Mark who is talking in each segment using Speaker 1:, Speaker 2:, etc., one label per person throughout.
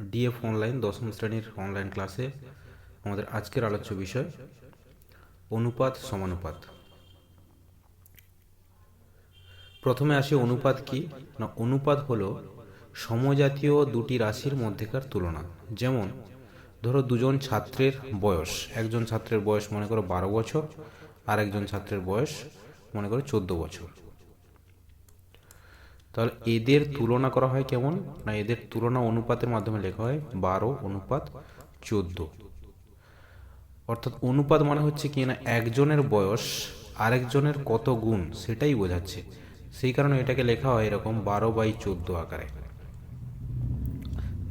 Speaker 1: DF online দশম শ্রেণির online ক্লাসে আমাদের আজকের আলোচ্য বিষয়, অনুপাত সমানুপাত। প্রথমে আসি অনুপাত কি? না, অনুপাত হলো সমজাতীয় দুটি রাশির মধ্যেকার তুলনা। যেমন, ধরো দুজন ছাত্রের বয়স, একজন ছাত্রের বয়স মনে করো বারো বছর আর একজন ছাত্রের বয়স মনে করো চোদ্দ বছর। তাহলে এদের তুলনা করা হয় কেমন? না, এদের তুলনা অনুপাতের মাধ্যমে লেখা হয় বারো অনুপাত চোদ্দ। অর্থাৎ অনুপাত মানে হচ্ছে কি না, একজনের বয়স আরেকজনের কত গুণ সেটাই বোঝাচ্ছে। সেই কারণে এটাকে লেখা হয় এরকম বারো বাই চোদ্দ আকারে।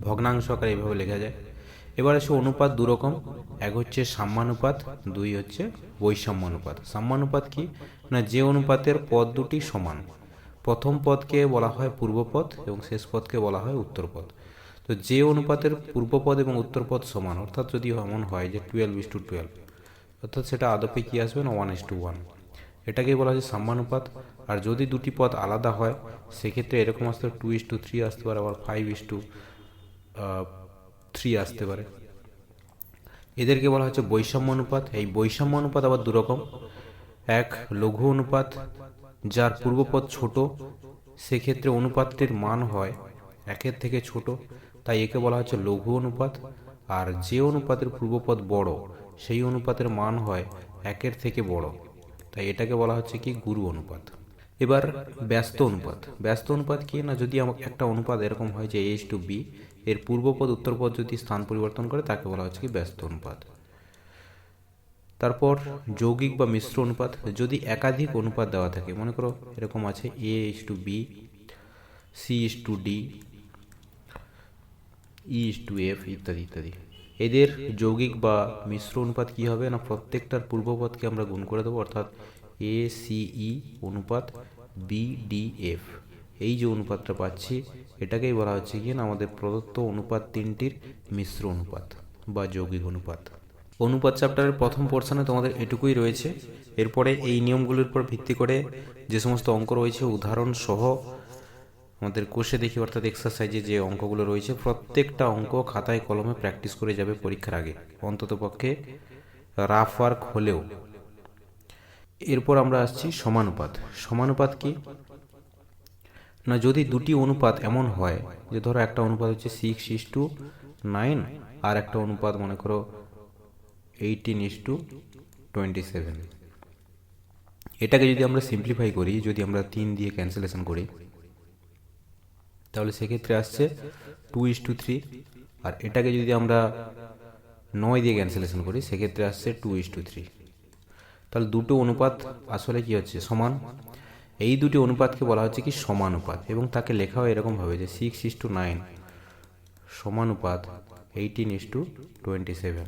Speaker 1: ভগ্নাংশ আকারে এইভাবে লেখা যায়। এবার আছে অনুপাত দুরকম এক হচ্ছে সাম্যানুপাত, দুই হচ্ছে বৈষম্যানুপাত। সাম্যানুপাত কি? না, যে অনুপাতের পদ দুটি সমান। প্রথম পদকে বলা হয় পূর্বপদ এবং শেষ পদকে বলা হয় উত্তরপদ। তো যে অনুপাতের পূর্বপদ এবং উত্তরপদ সমান, অর্থাৎ যদি এমন হয় যে টুয়েলভ ইস টু টুয়েলভ অর্থাৎ সেটা আদপে কি আসবে না ওয়ান ইস টু ওয়ান এটাকেই বলা হচ্ছে সাম্যানুপাত। আর যদি দুটি পদ আলাদা হয়, সেক্ষেত্রে এরকম আসতে টু ইস টু থ্রি আসতে পারে, আবার ফাইভ ইস টু থ্রি আসতে পারে। এদেরকে বলা হচ্ছে বৈষম্য অনুপাত এই বৈষম্য অনুপাত আবার দুরকম। এক, লঘু অনুপাত। যার পূর্বপদ ছোট, সেক্ষেত্রে অনুপাতটির মান হয় একের থেকে ছোট। তাই একে বলা হচ্ছে লঘু অনুপাত। আর যে অনুপাতের পূর্বপদ বড়, সেই অনুপাতের মান হয় একের থেকে বড়। তাই এটাকে বলা হচ্ছে কি? গুরু অনুপাত। এবার ব্যস্ত অনুপাত। ব্যস্ত অনুপাত কি না? যদি আমাকে একটা অনুপাত এরকম হয় যে এইচ টু বি এর পূর্বপদ, উত্তরপদ যদি স্থান পরিবর্তন করে, তাকে বলা হচ্ছে কি? ব্যস্ত অনুপাত। তারপর যৌগিক বা মিশ্র অনুপাত যদি একাধিক অনুপাত দেওয়া থাকে, মনে করো এরকম আছে A is to B C is to D E is to F ইত্যাদি ইত্যাদি। এদের যৌগিক বা মিশ্র অনুপাত কি হবে না প্রত্যেকটার পূর্বপদকে আমরা গুণ করে দেবো, অর্থাৎ এ সি ই অনুপাত বি ডি এফ এই যে অনুপাতটা পাচ্ছি, এটাকেই বলা হচ্ছে কি না আমাদের প্রদত্ত অনুপাত তিনটির মিশ্র অনুপাত বা যৌগিক অনুপাত। অনুপাত চ্যাপ্টারের প্রথম পোর্শনে তোমাদের এটুকুই রয়েছে। এরপরে এই নিয়মগুলির উপর ভিত্তি করে যে সমস্ত অঙ্ক রয়েছে, উদাহরণ সহ আমাদের কোষে দেখি, অর্থাৎ এক্সারসাইজে যে অঙ্কগুলো রয়েছে, প্রত্যেকটা অঙ্ক খাতায় কলমে প্র্যাকটিস করে যাবে পরীক্ষার আগে, অন্তত পক্ষে রাফ ওয়ার্ক হলেও। এরপর আমরা আসছি সমানুপাত। সমানুপাত কি? না, যদি দুটি অনুপাত এমন হয়, যে ধরো একটা অনুপাত হচ্ছে সিক্স ইস টু নাইন আর একটা অনুপাত মনে করো eighteen is to twenty seven এটাকে যদি আমরা সিম্পলিফাই করি, যদি আমরা তিন দিয়ে ক্যান্সেলেশন করি, তাহলে সেক্ষেত্রে আসছে টু ইস টু থ্রি আর এটাকে যদি আমরা নয় দিয়ে ক্যান্সেলেশন করি, সেক্ষেত্রে আসছে টু ইস টু থ্রি তাহলে দুটো অনুপাত আসলে কি হচ্ছে? সমান। এই দুটি অনুপাতকে বলা হচ্ছে কি? সমানুপাত। এবং তাকে লেখা হয় এরকমভাবে যে six is to nine সমানুপাত eighteen is to twenty seven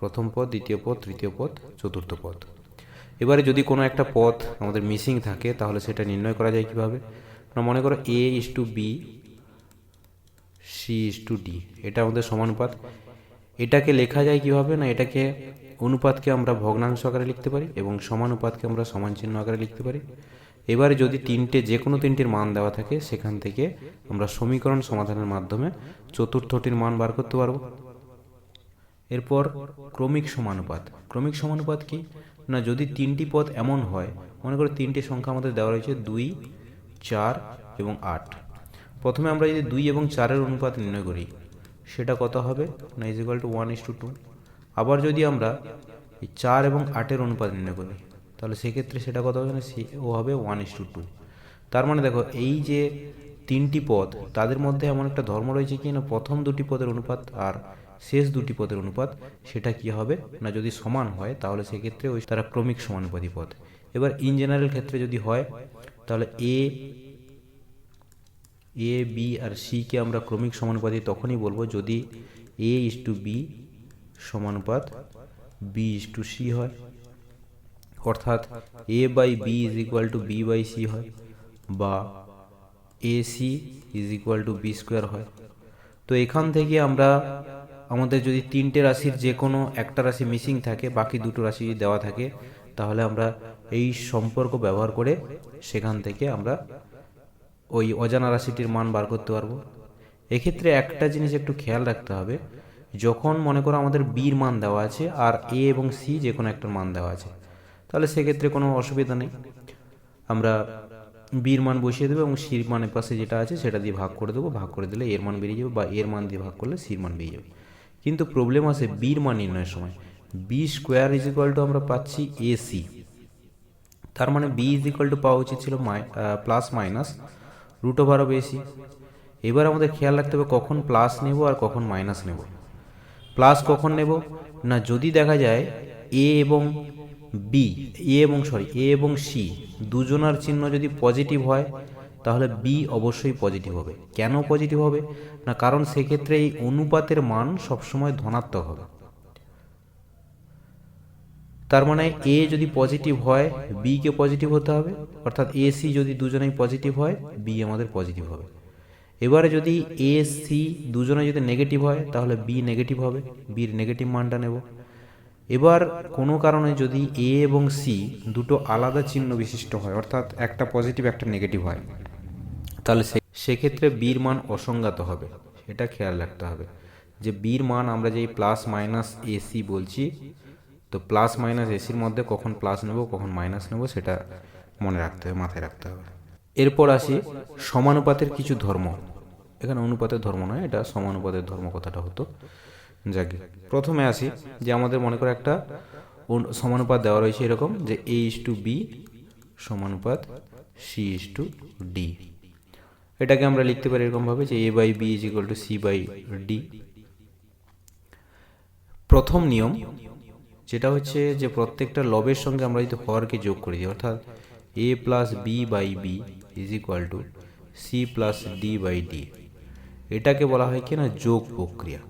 Speaker 1: প্রথম পদ, দ্বিতীয় পদ, তৃতীয় পদ, চতুর্থ পদ। এবারে যদি কোনো একটা পথ আমাদের মিসিং থাকে, তাহলে সেটা নির্ণয় করা যায় কীভাবে? মনে করো A is to B C is to D এটা আমাদের সমানুপাত এটাকে লেখা যায় কীভাবে না এটাকে অনুপাতকে আমরা ভগ্নাংশ আকারে লিখতে পারি এবং সমানুপাতকে আমরা সমান চিহ্ন আকারে লিখতে পারি। এবারে যদি তিনটে, যে কোনো তিনটির মান দেওয়া থাকে, সেখান থেকে আমরা সমীকরণ সমাধানের মাধ্যমে চতুর্থটির মান বার করতে পারব। এরপর ক্রমিক সমানুপাত। ক্রমিক সমানুপাত কি? না, যদি তিনটি পদ এমন হয়, মনে করো তিনটি সংখ্যা আমাদের দেওয়া রয়েছে দুই, চার এবং আট। প্রথমে আমরা যদি দুই এবং চারের অনুপাত নির্ণয় করি, সেটা কত হবে? না is equal to one is to two আবার যদি আমরা এই চার এবং আটের অনুপাত নির্ণয় করি, তাহলে সেক্ষেত্রে সেটা কত হবে? না ও হবে ওয়ান ইস টু টু তার মানে দেখো, এই যে তিনটি পদ, তাদের মধ্যে এমন একটা ধর্ম রয়েছে কি? না, প্রথম দুটি পদের অনুপাত আর শেষ দুটি পদের অনুপাত, সেটা কি হবে? না যদি সমান হয়, তাহলে সেক্ষেত্রে ওই তারা ক্রমিক সমানুপাতি পদ। এবার ইন জেনারেল ক্ষেত্রে যদি হয়, তাহলে এ এ বি আর সিকে আমরা ক্রমিক সমানুপাতি তখনই বলব যদি এ ইস টু বি সমানুপাত বি ইস টু সি হয়। অর্থাৎ A by B is equal to B by C হয় বা A C is equal to B square হয়। তো এখান থেকে আমরা আমাদের যদি তিনটে রাশির যে কোনো একটা রাশি মিসিং থাকে, বাকি দুটো রাশি যদি দেওয়া থাকে, তাহলে আমরা এই সম্পর্ক ব্যবহার করে সেখান থেকে আমরা ওই অজানা রাশিটির মান বার করতে পারব। এক্ষেত্রে একটা জিনিস একটু খেয়াল রাখতে হবে, যখন মনে করো আমাদের বির মান দেওয়া আছে আর এ এবং সি যে কোনো একটার মান দেওয়া আছে, তাহলে সেক্ষেত্রে কোনো অসুবিধা নেই। আমরা বির মান বসিয়ে দেবো এবং সির মানের পাশে যেটা আছে সেটা দিয়ে ভাগ করে দেবো, ভাগ করে দিলে এর মান বেরিয়ে যাবে বা এর মান দিয়ে ভাগ করলে সির মান বেরিয়ে যাবে। কিন্তু প্রবলেম আছে বির মান নির্ণয়ের সময়। B square is equal to আমরা পাচ্ছি এসি তার মানে বি ইজ ইকুয়াল টু পাওয়া উচিত ছিল plus minus root over of AC এবার আমাদের খেয়াল রাখতে হবে কখন প্লাস নেব আর কখন মাইনাস নেব। প্লাস কখন নেব? না, যদি দেখা যায় এ এবং বি এ এবং সরি এ এবং সি দুজনার চিহ্ন যদি পজিটিভ হয় তাহলে বি অবশ্যই পজিটিভ হবে। কেন পজিটিভ হবে? না, কারণ সেক্ষেত্রে এই অনুপাতের মান সবসময় ধনাত্মক হবে। তার মানে এ যদি পজিটিভ হয় বি কে পজিটিভ হতে হবে। অর্থাৎ এ সি যদি দুজনেই পজিটিভ হয় বি আমাদের পজিটিভ হবে। এবারে যদি এ সি দুজনে যদি নেগেটিভ হয়, তাহলে বি নেগেটিভ হবে। বির নেগেটিভ মানটা নেব। এবার কোনো কারণে যদি এ এবং সি দুটো আলাদা চিহ্ন বিশিষ্ট হয়, অর্থাৎ একটা পজিটিভ একটা নেগেটিভ হয় তাহলে সেক্ষেত্রে বির মান অসংজ্ঞাত হবে। এটা খেয়াল রাখতে হবে। যে বির মান আমরা যেই প্লাস মাইনাস এসি বলছি, তো প্লাস মাইনাস এসির মধ্যে কখন প্লাস নেব, কখন মাইনাস নেব, সেটা মনে রাখতে হবে, মাথায় রাখতে হবে। এরপর আসি সমানুপাতের কিছু ধর্ম। এখানে অনুপাতের ধর্ম নয়, এটা সমানুপাতের ধর্ম কথাটা হতো। যাকে, প্রথমে আসি যে আমাদের মনে করে একটা সমানুপাত দেওয়া রয়েছে এরকম যে এ ইস টু বি সমানুপাত সি ইস টু ডি এটাকে আমরা লিখতে পারি এরকমভাবে যে A by B is equal to C by D প্রথম নিয়ম, যেটা হচ্ছে যে প্রত্যেকটা লবের সঙ্গে আমরা যদি হরকে যোগ করে দিই, অর্থাৎ A plus B by B is equal to C plus D by D এটাকে বলা হয় কি না? যোগ প্রক্রিয়া।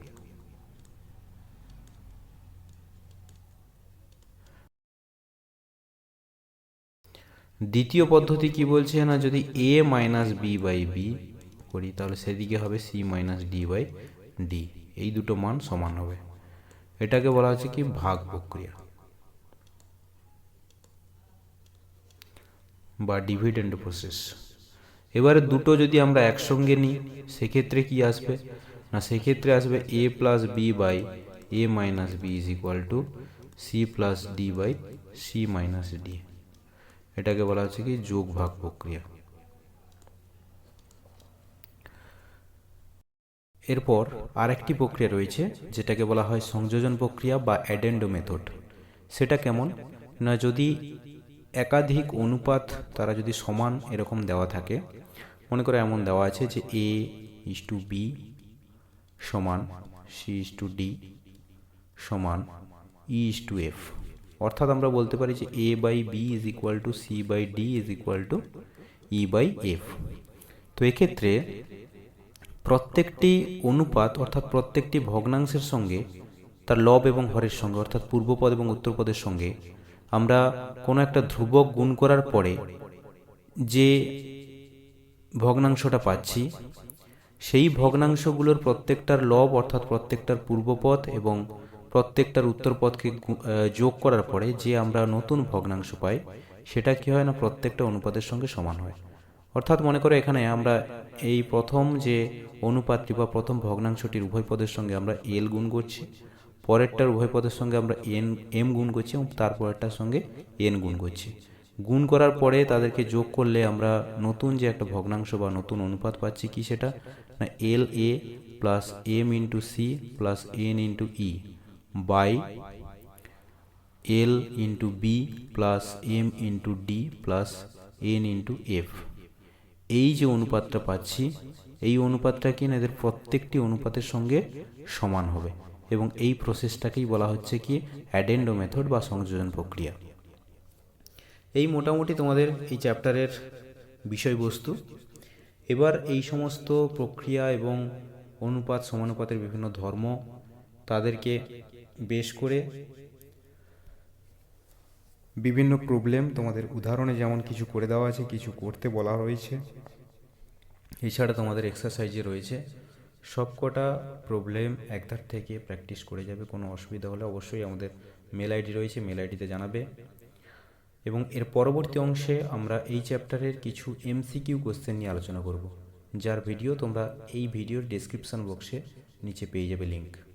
Speaker 1: দ্বিতীয় পদ্ধতি কি বলছে না, যদি A minus B by B করি, তাহলে সেদিকে হবে C minus D by D এই দুটো মান সমান হবে। এটাকে বলা হচ্ছে কি, ভাগ প্রক্রিয়া। বা ডিভিডেন্ড প্রসেস এবারে দুটো যদি আমরা একসঙ্গে নিই, সেক্ষেত্রে কি আসবে? না, সেক্ষেত্রে আসবে A plus B by A minus B is equal to C plus D by C minus D এটাকে বলা হচ্ছে কি যোগ ভাগ প্রক্রিয়া। এরপর আরেকটি প্রক্রিয়া রয়েছে যেটাকে বলা হয় সংযোজন প্রক্রিয়া বা অ্যাডেন্ডো মেথড। সেটা কেমন? না, যদি একাধিক অনুপাত তারা যদি সমান এরকম দেওয়া থাকে, মনে করে এমন দেওয়া আছে যে এ ইস টু বি সমান সি ইস টু ডি সমান ই ইস টু এফ অর্থাৎ আমরা বলতে পারি যে A by B is equal to C by D is equal to E by F তো এক্ষেত্রে প্রত্যেকটি অনুপাত অর্থাৎ প্রত্যেকটি ভগ্নাংশের সঙ্গে, তার লব এবং হরের সঙ্গে, অর্থাৎ পূর্বপদ এবং উত্তরপদের সঙ্গে, আমরা কোনো একটা ধ্রুবক গুণ করার পরে যে ভগ্নাংশটা পাচ্ছি, সেই ভগ্নাংশগুলোর প্রত্যেকটার লব অর্থাৎ প্রত্যেকটার পূর্বপদ এবং প্রত্যেকটার উত্তরপদকে গু- আহ, যোগ করার পরে যে আমরা নতুন ভগ্নাংশ পাই সেটা কি হয় না প্রত্যেকটা অনুপাতের সঙ্গে সমান হয়? অর্থাৎ মনে করে এখানে আমরা এই প্রথম যে অনুপাতটি বা প্রথম ভগ্নাংশটির উভয় পদের সঙ্গে আমরা এল গুণ করছি পরেরটার উভয় পদের সঙ্গে আমরা এন এম গুণ করছি এবং তারপরেরটার সঙ্গে এন গুণ করছি। গুণ করার পরে তাদেরকে যোগ করলে আমরা নতুন যে একটা ভগ্নাংশ বা নতুন অনুপাত পাচ্ছি কি সেটা? না L A plus M into C plus N into E by L into B plus M into D plus N into F. এই যে অনুপাতটা পাচ্ছি, এই অনুপাতটা কি এদের প্রত্যেকটি অনুপাতের সঙ্গে সমান হবে এবং এই প্রসেসটাকেই বলা হচ্ছে কি অ্যাডেন্ডো মেথড বা সংযোজন প্রক্রিয়া। এই মোটামুটি তোমাদের এই চ্যাপ্টারের বিষয়বস্তু। এবার এই সমস্ত প্রক্রিয়া এবং অনুপাত, সমানুপাতের বিভিন্ন ধর্ম তাদেরকে বেশ করে বিভিন্ন প্রবলেম তোমাদের উদাহরণে যেমন কিছু করে দেওয়া আছে, কিছু করতে বলা হয়েছে। এছাড়া তোমাদের এক্সারসাইজে রয়েছে। সবকটা প্রবলেম একধার থেকে প্র্যাকটিস করে যাবে, কোনো অসুবিধা হলে অবশ্যই আমাদের মেল আইডি রয়েছে মেল আইডিতে জানাবে। এবং এর পরবর্তী অংশে আমরা এই চ্যাপ্টারের কিছু এমসিকিউ কোশ্চেন নিয়ে আলোচনা করব, যার ভিডিও তোমরা এই ভিডিওর ডেসক্রিপশন বক্সে নিচে পেয়ে যাবে লিঙ্ক